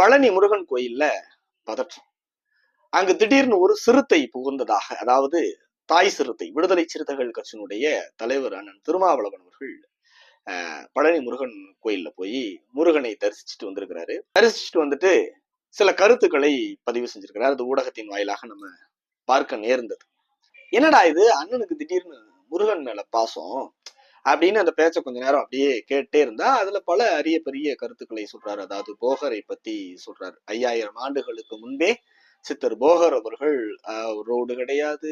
பழனி முருகன் கோயில்ல பதற்றம். அங்கு திடீர்னு ஒரு சிறுத்தை புகுந்ததாக அதாவது தாய் சிறுத்தை விடுதலை சிறுத்தைகள் கட்சியினுடைய தலைவர் அண்ணன் திருமாவளவன் அவர்கள் பழனி முருகன் கோயில்ல போய் முருகனை தரிசிச்சுட்டு வந்திருக்கிறாரு. தரிசிச்சுட்டு வந்துட்டு சில கருத்துக்களை பதிவு செஞ்சிருக்கிறார். அது ஊடகத்தின் வாயிலாக நம்ம பார்க்க நேர்ந்தது. என்னடா இது? அண்ணனுக்கு திடீர்னு முருகன் மேல பாசம். அப்படின்னு அந்த பேச்சை கொஞ்ச நேரம் அப்படியே கேட்டே இருந்தா அதுல பல அரிய பெரிய கருத்துக்களை சொல்றாரு. அதாவது போகரை பத்தி சொல்றாரு. ஐயாயிரம் ஆண்டுகளுக்கு முன்பே சித்தர் போகர் அவர்கள் ரோடு கிடையாது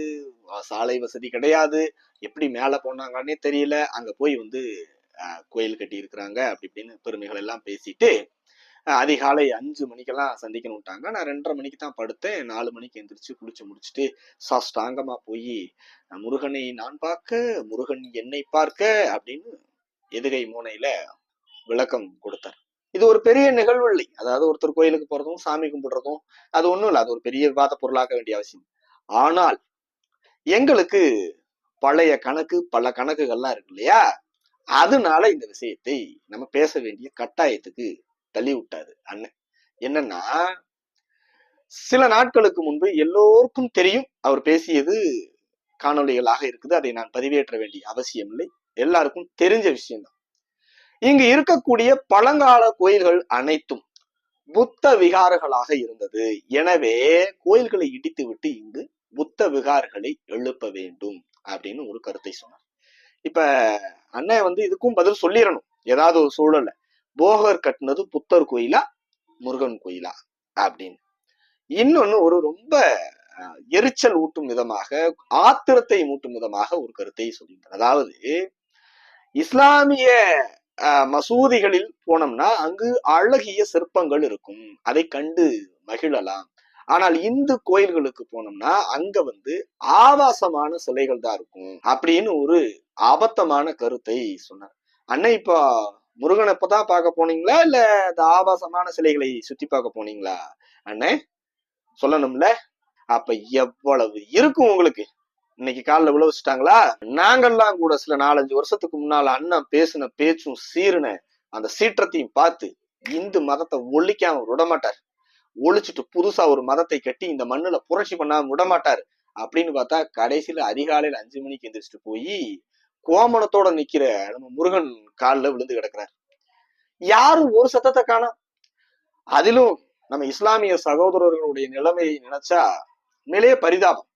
சாலை வசதி கிடையாது எப்படி மேல போனாங்கன்னே தெரியல அங்க போய் வந்து கோயில் கட்டி இருக்கிறாங்க அப்படி இப்படின்னு பெருமைகள் எல்லாம் பேசிட்டு அதிகாலை அஞ்சு மணிக்கெல்லாம் சந்திக்கணும்ட்டாங்க நான் ரெண்டரை மணிக்கு தான் படுத்தேன். நாலு மணிக்கு எந்திரிச்சு குளிச்சு முடிச்சுட்டு சாஷ்டாங்கமா போய் முருகனை நான் பார்க்க முருகன் என்னை பார்க்க அப்படின்னு எதுகை மூனையில விளக்கம் கொடுத்தார். இது ஒரு பெரிய நிகழ்வு இல்லை. அதாவது ஒருத்தர் கோயிலுக்கு போறதும் சாமி கும்பிடுறதும் அது ஒண்ணும் இல்லை. அது ஒரு பெரிய விவாத பொருளாக்க வேண்டிய அவசியம். ஆனால் எங்களுக்கு பழைய கணக்கு பல கணக்குகள்லாம் இருக்கு இல்லையா? அதனால இந்த விஷயத்தை நம்ம பேச வேண்டிய கட்டாயத்துக்கு தள்ளி விட்டாரு அண்ணன். என்னன்னா சில நாட்களுக்கு முன்பு எல்லோருக்கும் தெரியும் அவர் பேசியது காணொளிகளாக இருக்குது. அதை நான் பதிவேற்ற வேண்டிய அவசியம் இல்லை. எல்லாருக்கும் தெரிஞ்ச விஷயம்தான். இங்கு இருக்கக்கூடிய பழங்கால கோயில்கள் அனைத்தும் புத்த விகாரங்களாக இருந்தது. எனவே கோயில்களை இடித்து விட்டு இங்கு புத்த விகாரங்களை எழுப்ப வேண்டும் அப்படின்னு ஒரு கருத்தை சொன்னார். இப்ப அண்ணன் வந்து இதுக்கும் பதில் சொல்லிடணும். ஏதாவது ஒரு சூழல்ல. போகர் கட்டினது புத்தர் கோயிலா முருகன் கோயிலா அப்படின்னு. இன்னொன்னு ஒரு ரொம்ப எரிச்சல் ஊட்டும் விதமாக ஆத்திரத்தை ஊட்டும் விதமாக ஒரு கருத்தை சொல்லுங்கள் அதாவது இஸ்லாமிய மசூதிகளில் போனோம்னா அங்கு அழகிய சிற்பங்கள் இருக்கும். அதை கண்டு மகிழலாம். ஆனால் இந்து கோயில்களுக்கு போனோம்னா அங்க வந்து ஆபாசமான சிலைகள் தான் இருக்கும் அப்படின்னு ஒரு ஆபத்தமான கருத்தை சொன்னார். அண்ணன் இப்போ முருகன் இப்பதான் பார்க்க போனீங்களா? இல்ல இந்த ஆபாசமான சிலைகளை சுத்தி பார்க்க போனீங்களா? அண்ணே சொல்லணும்ல? அப்ப எவ்வளவு இருக்கும் உங்களுக்கு? இன்னைக்கு காலில் விழ வச்சுட்டாங்களா நாங்கெல்லாம் கூட சில நாலஞ்சு வருஷத்துக்கு முன்னால அண்ணன் பேசின பேச்சும் சீருன அந்த சீற்றத்தையும் பார்த்து இந்து மதத்தை ஒழிக்காம விட மாட்டார். ஒழிச்சிட்டு புதுசா ஒரு மதத்தை கட்டி இந்த மண்ணுல புரட்சி பண்ணாம விடமாட்டார் அப்படின்னு பார்த்தா கடைசியில அதிகாலையில அஞ்சு மணிக்கு எந்திரிச்சிட்டு போய் கோமணத்தோட நிக்கிற நம்ம முருகன் காலில் விழுந்து கிடக்குறார். யாரும் ஒரு சத்தத்தை காணும்? அதிலும் நம்ம இஸ்லாமிய சகோதரர்களுடைய நிலைமையை நினைச்சா மேலே பரிதாபம்.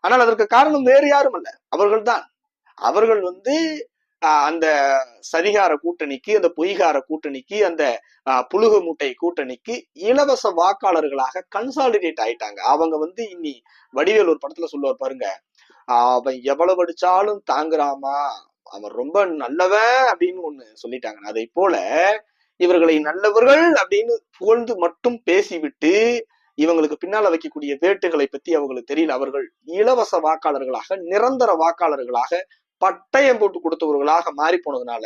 ஆனால் அதற்கு காரணம் வேறு யாரும் அல்ல. அவர்கள்தான். அவர்கள் வந்து அந்த சதிகார கூட்டணிக்கு அந்த பொய்கார கூட்டணிக்கு அந்த புழுக புழுகு மூட்டை கூட்டணிக்கு இலவச வாக்காளர்களாக கன்சாலிடேட் ஆயிட்டாங்க. அவங்க வந்து இனி வடிவேல் ஒரு படத்துல சொல்லுவார் பாருங்க அவன் எவ்வளவு அடிச்சாலும் தாங்குறாமா? அவன் ரொம்ப நல்லவன் அப்படின்னு ஒண்ணு சொல்லிட்டாங்க. அதை போல இவர்களை நல்லவர்கள் அப்படின்னு புகழ்ந்து மட்டும் பேசிவிட்டு இவங்களுக்கு பின்னால வைக்கக்கூடிய வேட்டுகளை பத்தி அவங்களுக்கு தெரியல. அவர்கள் இலவச வாக்காளர்களாக நிரந்தர வாக்காளர்களாக பட்டயம் போட்டு கொடுத்தவர்களாக மாறி போனதுனால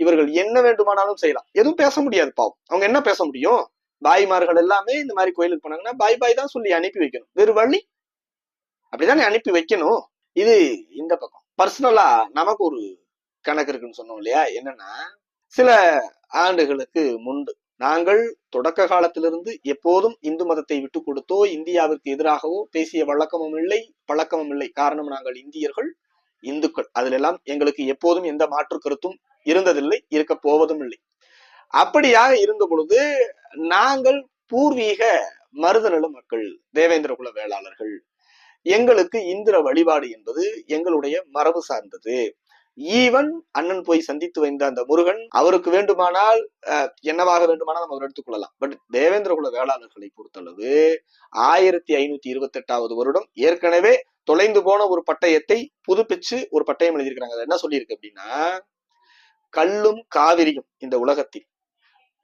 இவர்கள் என்ன வேண்டுமானாலும் செய்யலாம். எதுவும் பேச முடியாது பாவம். அவங்க என்ன பேச முடியும்? பாய்மார்கள் எல்லாமே இந்த மாதிரி கோயிலுக்கு போனாங்கன்னா பாய் பாய் தான் சொல்லி அனுப்பி வைக்கணும். வேறு வழி? அப்படிதானே அனுப்பி வைக்கணும். இது இந்த பக்கம். பர்சனலா நமக்கு ஒரு கணக்கு இருக்குன்னு சொன்னோம் இல்லையா? என்னன்னா சில ஆண்டுகளுக்கு முன்பு நாங்கள் தொடக்க காலத்திலிருந்து எப்போதும் இந்து மதத்தை விட்டு கொடுத்தோ இந்தியாவிற்கு எதிராகவோ பேசிய வழக்கமும் இல்லை பழக்கமும் இல்லை. காரணம் நாங்கள் இந்தியர்கள். இந்துக்கள். அதிலெல்லாம் எங்களுக்கு எப்போதும் எந்த மாற்று கருத்தும் இருந்ததில்லை இருக்க போவதும் இல்லை. அப்படியாக இருந்த பொழுது நாங்கள் பூர்வீக மருதநல மக்கள் தேவேந்திர குல வேளாளர்கள் எங்களுக்கு இந்திர வழிபாடு என்பது எங்களுடைய மரபு சார்ந்தது. ஈவன் அண்ணன் போய் சந்தித்து வைந்த அந்த முருகன் அவருக்கு வேண்டுமானால் அஹ், என்னவாக வேண்டுமானால் நம்ம அவர் எடுத்துக்கொள்ளலாம் பட் தேவேந்திர குல வேளாளர்களை பொறுத்தளவு ஆயிரத்தி ஐநூத்தி இருபத்தி எட்டாவது வருடம் ஏற்கனவே தொலைந்து போன ஒரு பட்டயத்தை புதுப்பிச்சு ஒரு பட்டயம் எழுதியிருக்கிறாங்க. அது என்ன சொல்லியிருக்கு அப்படின்னா கல்லும் காவிரியும் இந்த உலகத்தில்.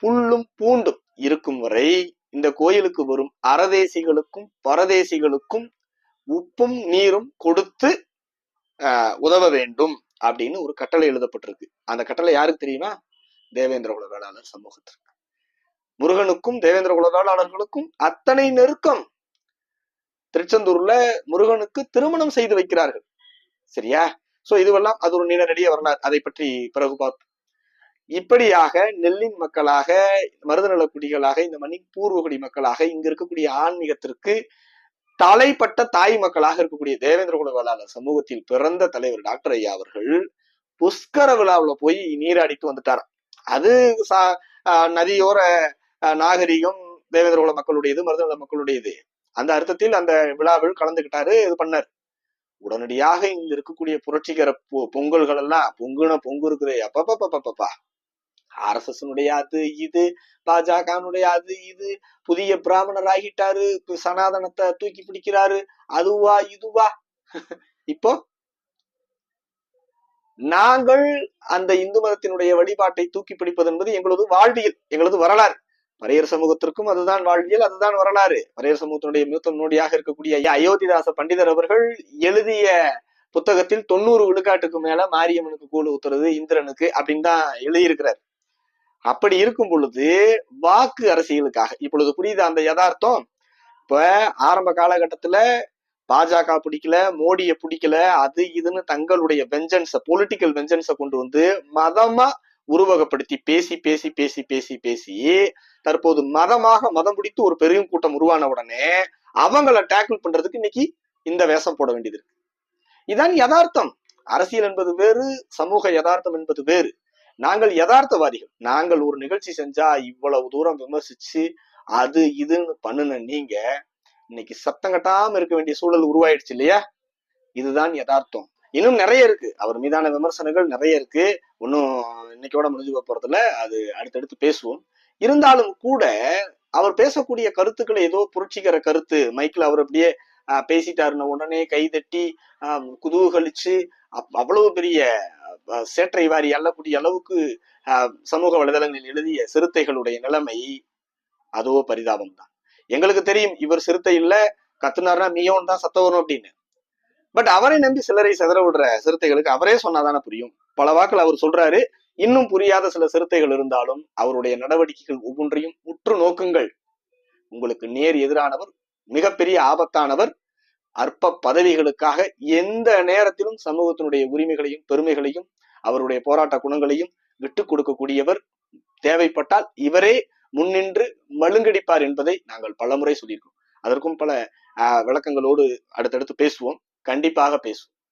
புல்லும் பூண்டும் இருக்கும் வரை இந்த கோயிலுக்கு வரும் அறதேசிகளுக்கும் பரதேசிகளுக்கும் உப்பும் நீரும் கொடுத்து உதவ வேண்டும் அப்படின்னு ஒரு கட்டளை எழுதப்பட்டிருக்கு. அந்த கட்டளை யாருக்கு தெரியுமா? தேவேந்திர குல வேளாளர் சமூகத்திற்கு. முருகனுக்கும் தேவேந்திர குல வேளாளர்களுக்கும் அத்தனை நெருக்கம் திருச்செந்தூர்ல முருகனுக்கு திருமணம் செய்து வைக்கிறார்கள். சரியா? சோ இதுவெல்லாம் அது ஒரு நீண்ட நெடிய வரலாறு. அதை பற்றி பிறகு பார்ப்போம். இப்படியாக நெல்லின் மக்களாக மருதநல குடிகளாக இந்த மண்ணின் பூர்வகுடி மக்களாக இங்க இருக்கக்கூடிய ஆன்மீகத்திற்கு தலைப்பட்ட தாய் மக்களாக இருக்கக்கூடிய தேவேந்திர குல வேளாளர் சமூகத்தில் பிறந்த தலைவர் டாக்டர் ஐயா அவர்கள் புஷ்கர விழாவில் போய் நீராடிட்டு வந்துட்டார் அது சா- நதியோர நாகரிகம் தேவேந்திர குல மக்களுடையது மருதநல மக்களுடையது. அந்த அர்த்தத்தில் அந்த விழாவில் கலந்துக்கிட்டாரு இது பண்ணார். உடனடியாக இங்க இருக்கக்கூடிய புரட்சிகர பொ- பொங்கல்கள் எல்லாம் பொங்குன பொங்கு இருக்குது. அப்பப்பப்பப்பப்பா ஆர்எஸ்எஸ்னுடைய அது இது பாஜகனுடைய அது இது புதிய பிராமணர் ஆகிட்டாரு சனாதனத்தை தூக்கி பிடிக்கிறாரு அதுவா இதுவா? இப்போ நாங்கள் அந்த இந்து மதத்தினுடைய வழிபாட்டை தூக்கி பிடிப்பது என்பது எங்களது வாழ்வியல் எங்களது வரலாறு. பரையர் சமூகத்திற்கும் அதுதான் வாழ்வியல் அதுதான் வரலாறு. பரையர் சமூகத்தினுடைய மூத்த நோடியாக இருக்கக்கூடிய ஐயா அயோத்திதாச பண்டிதர் அவர்கள் எழுதிய புத்தகத்தில் தொண்ணூறு விழுக்காட்டுக்கு மேல மாரியம்மனுக்கு கூழ் ஊத்துறது இந்திரனுக்கு அப்படின்னு தான் எழுதியிருக்கிறார். அப்படி இருக்கும் பொழுது வாக்கு அரசியலுக்காக இப்பொழுது புரியுது அந்த யதார்த்தம்? இப்ப ஆரம்ப காலகட்டத்துல பாஜக பிடிக்கல மோடியை பிடிக்கல அது இதுன்னு தங்களுடைய வெஞ்சன்ஸ பொலிட்டிக்கல் வெஞ்சன்ஸை கொண்டு வந்து மதமா உருவகப்படுத்தி பேசி பேசி பேசி பேசி பேசி தற்போது மதமாக மதம் பிடித்து ஒரு பெரும் கூட்டம் உருவான உடனே அவங்கள டேக்கிள் பண்றதுக்கு இன்னைக்கு இந்த வேஷம் போட வேண்டியது இருக்கு. இதான் யதார்த்தம். அரசியல் என்பது வேறு சமூக யதார்த்தம் என்பது வேறு. நாங்கள் யதார்த்தவாதிகள். நாங்கள் ஒரு நிகழ்ச்சி செஞ்சா இவ்வளவு தூரம் விமர்சிச்சு அது இதுன்னு பண்ணுன நீங்க இன்னைக்கு சத்தம் கட்டாம இருக்க வேண்டிய சூழல் உருவாயிடுச்சு இல்லையா? இதுதான் யதார்த்தம். இன்னும் நிறைய இருக்கு. அவர் மீதான விமர்சனங்கள் நிறைய இருக்கு. ஒன்னும் இன்னைக்கோட முடிஞ்சு போறதுல அது அடுத்தடுத்து பேசுவோம். இருந்தாலும் கூட அவர் பேசக்கூடிய கருத்துக்களை ஏதோ புரட்சிகர கருத்து. மைக்கில் அவர் அப்படியே ஆஹ், பேசிட்டாருன்ன உடனே கைதட்டி குதூகலிச்சு அவ்வளவு பெரிய சேற்றை வாரி அள்ளக்கூடிய அளவுக்கு ஆஹ், சமூக வலைதளங்களில் எழுதிய சிறுத்தைகளுடைய நிலைமை அதோ பரிதாபம் தான் எங்களுக்கு தெரியும் இவர் சிறுத்தை இல்ல கத்துனார்னா மியோன் தான் சத்த வரும் அப்படின்னு. பட் அவரை நம்பி சிலரை சிதற விடுற சிறுத்தைகளுக்கு அவரே சொன்னாதானே புரியும். பல வாக்கள் அவர் சொல்றாரு. இன்னும் புரியாத சில சிறுத்தைகள் இருந்தாலும் அவருடைய நடவடிக்கைகள் ஒவ்வொன்றையும் உற்று நோக்குங்கள். உங்களுக்கு நேர் எதிரானவர் மிகப்பெரிய ஆபத்தானவர் அற்ப பதவிகளுக்காக எந்த நேரத்திலும் சமூகத்தினுடைய உரிமைகளையும் பெருமைகளையும் அவருடைய போராட்ட குணங்களையும் விட்டுக் கொடுக்கக்கூடியவர் தேவைப்பட்டால் இவரே முன்னின்று மழுங்கடிப்பார் என்பதை நாங்கள் பலமுறை சொல்லியிருக்கோம் அதற்கும் பல ஆஹ், விளக்கங்களோடு அடுத்தடுத்து பேசுவோம். கண்டிப்பாக பேசுவோம்.